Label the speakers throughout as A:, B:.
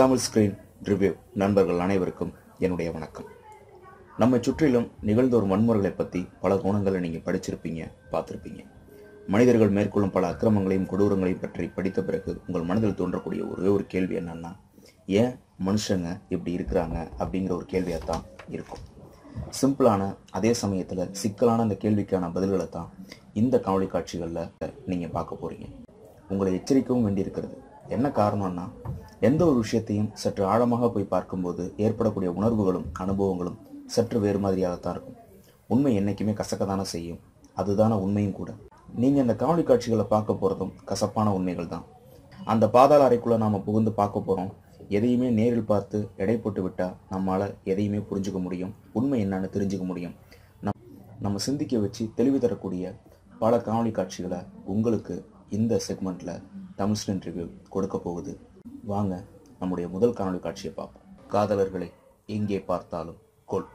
A: Tamil screen review நண்பர்கள் அனைவருக்கும் என்னுடைய வணக்கம். நம்ம சுற்றிலும் நிகழ்ந்த ஒரு வன்முறைகளை பற்றி பல கோணங்களை நீங்கள் படிச்சிருப்பீங்க பார்த்துருப்பீங்க. மனிதர்கள் மேற்கொள்ளும் பல அக்கிரமங்களையும் கொடூரங்களையும் பற்றி படித்த பிறகு உங்கள் மனதில் தோன்றக்கூடிய ஒரே ஒரு கேள்வி என்னன்னா ஏன் மனுஷங்க இப்படி இருக்கிறாங்க அப்படிங்கிற ஒரு கேள்வியாக தான் இருக்கும். சிம்பிளான அதே சமயத்தில் சிக்கலான அந்த கேள்விக்கான பதில்களை தான் இந்த காணொளி காட்சிகளில் நீங்கள் பார்க்க போகிறீங்க உங்களை எச்சரிக்கவும் வேண்டியிருக்கிறது. என்ன காரணம்னா எந்த ஒரு விஷயத்தையும் சற்று ஆழமாக போய் பார்க்கும்போது ஏற்படக்கூடிய உணர்வுகளும் அனுபவங்களும் சற்று வேறு மாதிரியாகத்தான் இருக்கும். உண்மை என்னைக்குமே கசக்கதானே செய்யும். அதுதான உண்மையும் கூட. நீங்கள் இந்த காவலி காட்சிகளை பார்க்க போகிறதும் கசப்பான உண்மைகள் தான். அந்த பாதாள அறைக்குள்ளே நாம் புகுந்து பார்க்க போகிறோம் எதையுமே நேரில் பார்த்து எடை போட்டு விட்டால் நம்மளால் எதையுமே புரிஞ்சுக்க முடியும். உண்மை என்னன்னு தெரிஞ்சுக்க முடியும். நம் நம்ம சிந்திக்க வச்சு தெளிவு தரக்கூடிய பல காணொளி காட்சிகளை உங்களுக்கு இந்த செக்மெண்ட்டில் தமிழ் ஸ்கிரீன் ரிவ்யூ கொடுக்க போகுது. வாங்க நம்முடைய முதல் காணொலி காட்சியை பார்ப்போம். காதலர்களை எங்கே பார்த்தாலும் கொல்.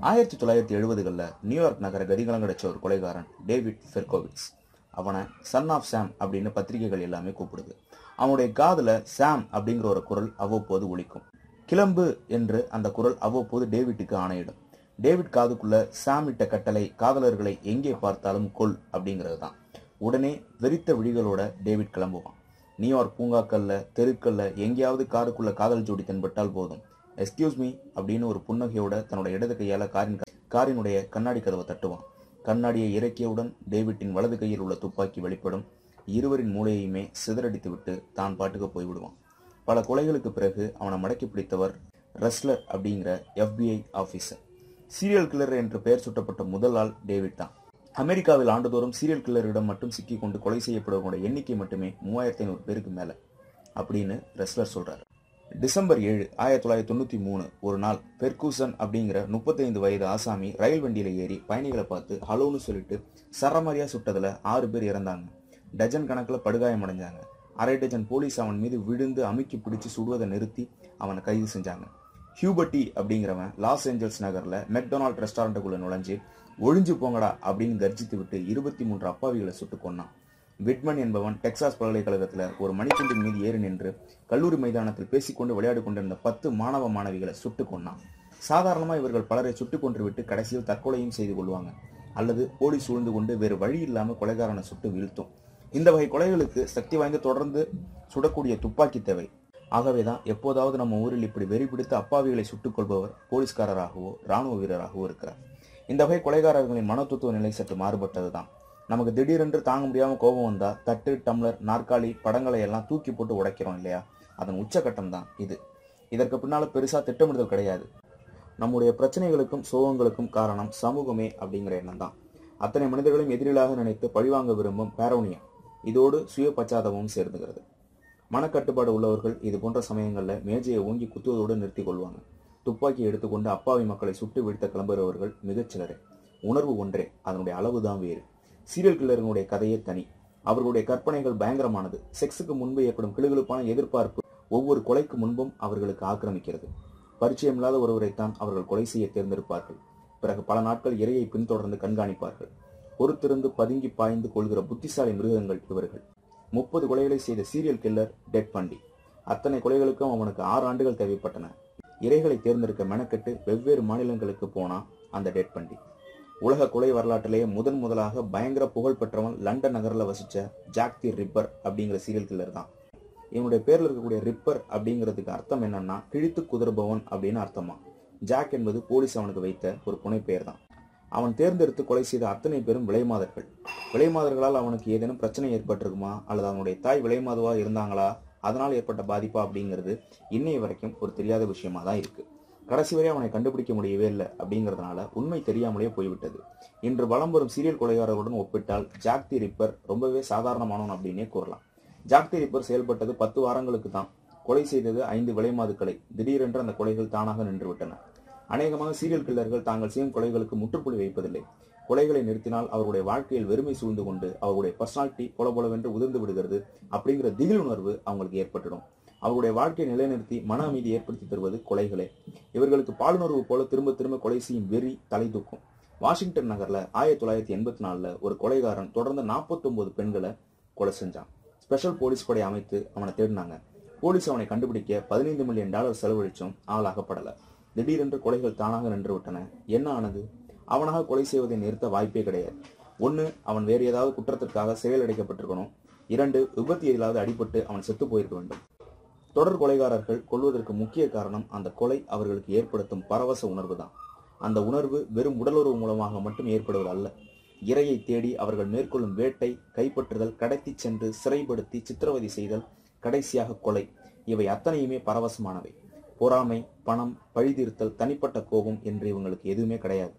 A: ஆயிரத்தி தொள்ளாயிரத்தி எழுபதுகளில் நியூயார்க் நகர கதிகலங்கடைச்ச ஒரு கொலைகாரன் டேவிட் ஃபெர்கோவிட்ஸ். அவனை சன் ஆஃப் சாம் அப்படின்னு பத்திரிகைகள் எல்லாமே கூப்பிடுது. அவனுடைய காதில் சாம் அப்படிங்கிற ஒரு குரல் அவ்வப்போது ஒழிக்கும் கிளம்பு என்று அந்த குரல் அவ்வப்போது டேவிட்டுக்கு ஆணையிடும். டேவிட் காதுக்குள்ள சாம் இட்ட கட்டளை காதலர்களை எங்கே பார்த்தாலும் கொல் அப்படிங்கிறது தான். உடனே வெறித்த விழிகளோட டேவிட் கிளம்புவான். நியூயார்க் பூங்காக்கல்ல தெருக்கல்ல எங்கேயாவது காருக்குள்ள காதல் ஜோடி தென்பட்டால் போதும். எஸ்கியூஸ் மீ அப்படின்னு ஒரு புன்னகையோட தன்னோட இடது கையால காரின் காரினுடைய கண்ணாடி கதவை தட்டுவான். கண்ணாடியை இறக்கியவுடன் டேவிட்டின் வலது கையில் உள்ள துப்பாக்கி வெளிப்படும். இருவரின் மூளையுமே சிதறடித்துவிட்டு தான் பாட்டுக்கு போய்விடுவான் பல கொலைகளுக்கு பிறகு அவனை மடக்கி பிடித்தவர் ரெஸ்லர் அப்படிங்கிற எஃபிஐ ஆபீசர் சீரியல் கில்லர் என்று பெயர் சுட்டப்பட்ட முதல் ஆள் டேவிட் தான். அமெரிக்காவில் ஆண்டுதோறும் சீரியல் கில்லரிடம் மட்டும் சிக்கி கொண்டு கொலை செய்யப்படுவதோட எண்ணிக்கை மட்டுமே மூவாயிரத்தி ஐநூறு பேருக்கு மேலே அப்படின்னு ரெஸ்லர் சொல்கிறார் டிசம்பர் ஏழு ஆயிரத்தி தொள்ளாயிரத்தி தொண்ணூற்றி மூணு ஒரு நாள் பெர்கூசன் அப்படிங்கிற முப்பத்தைந்து வயது ஆசாமி ரயில் வண்டியில் ஏறி பயணிகளை பார்த்து ஹலோன்னு சொல்லிட்டு சரமாரியாக சுட்டதில் ஆறு பேர் இறந்தாங்க. டஜன் கணக்கில் படுகாயம் அடைஞ்சாங்க. அரை டஜன் போலீஸ் அவன் மீது விழுந்து அமுக்கி பிடிச்சு சுடுவதை நிறுத்தி அவனை கைது செஞ்சாங்க. ஹியூபர்டி அப்படிங்கிறவன் லாஸ் ஏஞ்சல்ஸ் நகரில் மெக்டொனால்ட் ரெஸ்டாரண்ட்டுக்குள்ளே நுழைஞ்சு ஒழிஞ்சு போங்கடா அப்படின்னு கர்ஜித்து விட்டு இருபத்தி மூன்று அப்பாவிகளை சுட்டு கொன்னான். விட்மன் என்பவன் டெக்சாஸ் பல்கலைக்கழகத்தில் ஒரு மணித்துண்டின் மீது ஏறி நின்று கல்லூரி மைதானத்தில் பேசிக்கொண்டு விளையாடி கொண்டிருந்த பத்து மாணவ மாணவிகளை சுட்டு கொண்டான் சாதாரணமாக இவர்கள் பலரை சுட்டுக் கொன்று விட்டு கடைசியில் தற்கொலையும் செய்து கொள்வாங்க. அல்லது போலீஸ் சூழ்ந்து கொண்டு வேறு வழி இல்லாமல் கொலைகாரனை சுட்டு வீழ்த்தும். இந்த வகை கொலைகளுக்கு சக்தி வாய்ந்து தொடர்ந்து சுடக்கூடிய துப்பாக்கி தேவை. ஆகவே தான் எப்போதாவது நம்ம ஊரில் இப்படி வெறி பிடித்து அப்பாவிகளை சுட்டுக் கொள்பவர் போலீஸ்காரராகவோ ராணுவ வீரராகவோ இருக்கிறார். இந்த வகை கொலைகாரர்களின் மனத்துவ நிலை சற்று மாறுபட்டது தான் நமக்கு திடீரென்று தாங்க முடியாமல் கோபம் வந்தால் தட்டு டம்ளர் நாற்காலி படங்களை எல்லாம் தூக்கி போட்டு உடைக்கிறோம் இல்லையா? அதன் உச்சகட்டம் தான் இது. இதற்கு பின்னால் பெருசாக திட்டமிடுதல் கிடையாது. நம்முடைய பிரச்சனைகளுக்கும் சோகங்களுக்கும் காரணம் சமூகமே அப்படிங்கிற எண்ணம் தான் அத்தனை மனிதர்களையும் எதிரிலாக நினைத்து பழிவாங்க விரும்பும் பேரோனியம். இதோடு சுய பச்சாதமும் சேர்ந்துகிறது. மனக்கட்டுப்பாடு உள்ளவர்கள் இது போன்ற சமயங்களில் மேஜையை ஓங்கி குத்துவதோடு நிறுத்திக் கொள்வாங்க. துப்பாக்கி எடுத்துக்கொண்டு அப்பாவி மக்களை சுட்டு வீழ்த்த கிளம்புகிறவர்கள் மிகச்சிலரே. உணர்வு ஒன்றே அதனுடைய அளவுதான் வேறு. சீரியல் கில்லர்களுடைய கதையே தனி. அவர்களுடைய கற்பனைகள் பயங்கரமானது. செக்ஸுக்கு முன்பு ஏற்படும் கிளுகிழுப்பான எதிர்பார்ப்பு ஒவ்வொரு கொலைக்கு முன்பும் அவர்களுக்கு ஆக்கிரமிக்கிறது. பரிச்சயம் இல்லாத ஒருவரைத்தான் அவர்கள் கொலை செய்ய தேர்ந்தெடுப்பார்கள். பிறகு பல நாட்கள் இரையை பின்தொடர்ந்து கண்காணிப்பார்கள். பொறுத்திருந்து பதுங்கி பாய்ந்து கொள்கிற புத்திசாலி மிருகங்கள் இவர்கள். முப்பது கொலைகளை செய்த சீரியல் கில்லர் டெட் பண்டி. அத்தனை கொலைகளுக்கும் அவனுக்கு ஆறு ஆண்டுகள் தேவைப்பட்டன. இறைகளை தேர்ந்தெடுக்க மெனக்கெட்டு வெவ்வேறு மாநிலங்களுக்கு போனான் அந்த டெட் பண்டி. உலக கொலை வரலாற்றிலேயே முதன் முதலாக பயங்கர புகழ் பெற்றவன் லண்டன் நகரில் வசித்த ஜாக் தி ரிப்பர் அப்படிங்கிற சீரியல் கில்லர் தான். இவனுடைய பேரில் இருக்கக்கூடிய ரிப்பர் அப்படிங்கிறதுக்கு அர்த்தம் என்னன்னா கிழித்து குதிர்பவன் அப்படின்னு அர்த்தமா. ஜாக் என்பது போலீஸ் அவனுக்கு வைத்த ஒரு புனைப்பெயர் தான். அவன் தேர்ந்தெடுத்து கொலை செய்த அத்தனை பேரும் விலைமாதர்கள் விலைமாதர்களால் அவனுக்கு ஏதேனும் பிரச்சனை ஏற்பட்டிருக்குமா? அல்லது அவனுடைய தாய் விலைமாதுவாக இருந்தாங்களா? அதனால் ஏற்பட்ட பாதிப்பா அப்படிங்கிறது இன்னைய வரைக்கும் ஒரு தெரியாத விஷயமா தான் இருக்கு. கடைசி வரை அவனை கண்டுபிடிக்க முடியவே இல்லை அப்படிங்கிறதுனால உண்மை தெரியாமலே போய்விட்டது. இன்று வலம் வரும் சீரியல் கொலைகாரர்களுடன் ஒப்பிட்டால் ஜாக் தி ரிப்பர் ரொம்பவே சாதாரணமானவன் அப்படின்னே கூறலாம். ஜாக் தி ரிப்பர் செயல்பட்டது பத்து வாரங்களுக்கு தான். கொலை செய்தது ஐந்து விலைமாதுக்களை. திடீரென்று அந்த கொலைகள் தானாக நின்றுவிட்டன அநேகமாக சீரியல் கில்லர்கள் தாங்கள் செய்யும் கொலைகளுக்கு முற்றுப்புள்ளி வைப்பதில்லை. கொலைகளை நிறுத்தினால் அவருடைய வாழ்க்கையில் வெறுமை சூழ்ந்து கொண்டு அவருடைய பர்சனாலிட்டி பொல பொலவென்று உதிர்ந்து விடுகிறது அப்படிங்கிற திகில் உணர்வு அவங்களுக்கு ஏற்பட்டுடும். அவருடைய வாழ்க்கையை நிலைநிறுத்தி மன அமைதி ஏற்படுத்தி தருவது கொலைகளே. இவர்களுக்கு பாலுணர்வு போல திரும்ப திரும்ப கொலை செய்யும் வெறி தலை தூக்கும். வாஷிங்டன் நகர்ல ஆயிரத்தி தொள்ளாயிரத்தி எண்பத்தி நாலுல ஒரு கொலைகாரன் தொடர்ந்து 49 பெண்களை கொலை செஞ்சான். ஸ்பெஷல் போலீஸ் படை அமைத்து அவனை தேடினாங்க. போலீஸ் அவனை கண்டுபிடிக்க பதினைந்து மில்லியன் டாலர் செலவழிச்சும் ஆளாகப்படல. திடீரென்று கொலைகள் தானாக நின்றுவிட்டன. என்ன ஆனது? அவனாக கொலை செய்வதை நிறுத்த வாய்ப்பே கிடையாது. ஒன்று அவன் வேறு ஏதாவது குற்றத்திற்காக செயலடைக்கப்பட்டிருக்கணும் அடைக்கப்பட்டிருக்கணும். இரண்டு விபத்து எதிலாவது அடிபட்டு அவன் செத்து போயிருக்க வேண்டும். தொடர் கொலைகாரர்கள் கொள்வதற்கு முக்கிய காரணம் அந்த கொலை அவர்களுக்கு ஏற்படுத்தும் பரவச உணர்வு தான் அந்த உணர்வு வெறும் உடலுறவு மூலமாக மட்டும் ஏற்படுவது அல்ல இரையை தேடி அவர்கள் மேற்கொள்ளும் வேட்டை கைப்பற்றுதல் கடத்தி சென்று சிறைப்படுத்தி சித்திரவதை செய்தல் கடைசியாக கொலை. இவை அத்தனையுமே பரவசமானவை. பொறாமை பணம் பழிதீர்த்தல் தனிப்பட்ட கோபம் என்று இவங்களுக்கு எதுவுமே கிடையாது.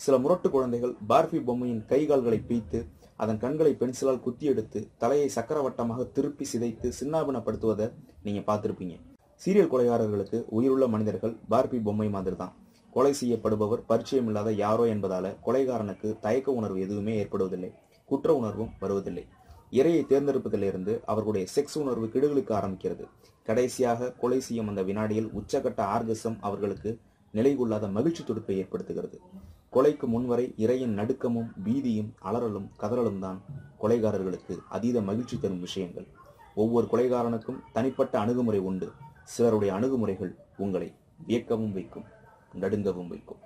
A: சில முரட்டு குழந்தைகள் பார்பி பொம்மையின் கை கால்களை பீய்த்து அதன் கண்களை பென்சிலால் குத்தி எடுத்து தலையை சக்கரவட்டமாக திருப்பி சிதைத்து சின்னாபினப்படுத்துவதை நீங்க பார்த்துருப்பீங்க. சீரியல் கொலைகாரர்களுக்கு உயிருள்ள மனிதர்கள் பார்பி பொம்மை மாதிரி தான் கொலை செய்யப்படுபவர் பரிச்சயம் இல்லாத யாரோ என்பதால கொலைகாரனுக்கு தயக்க உணர்வு எதுவுமே ஏற்படுவதில்லை குற்ற உணர்வும் வருவதில்லை. இரையை தேர்ந்தெடுப்பதிலிருந்து அவர்களுடைய செக்ஸ் உணர்வு கிடுகளுக்கு ஆரம்பிக்கிறது. கடைசியாக கொலை செய்யும் அந்த வினாடியில் உச்சகட்ட ஆர்கசம் அவர்களுக்கு நிலைகொள்ளாத மகிழ்ச்சி துடுப்பை ஏற்படுத்துகிறது. கொலைக்கு முன்வரை இறையின் நடுக்கமும் பீதியும் அலறலும் கதறலும் தான் கொலைகாரர்களுக்கு அதீத மகிழ்ச்சி தரும் விஷயங்கள். ஒவ்வொரு கொலைகாரனுக்கும் தனிப்பட்ட அணுகுமுறை உண்டு. சிலருடைய அணுகுமுறைகள் உங்களை வியக்கவும் வைக்கும் நடுங்கவும் வைக்கும்.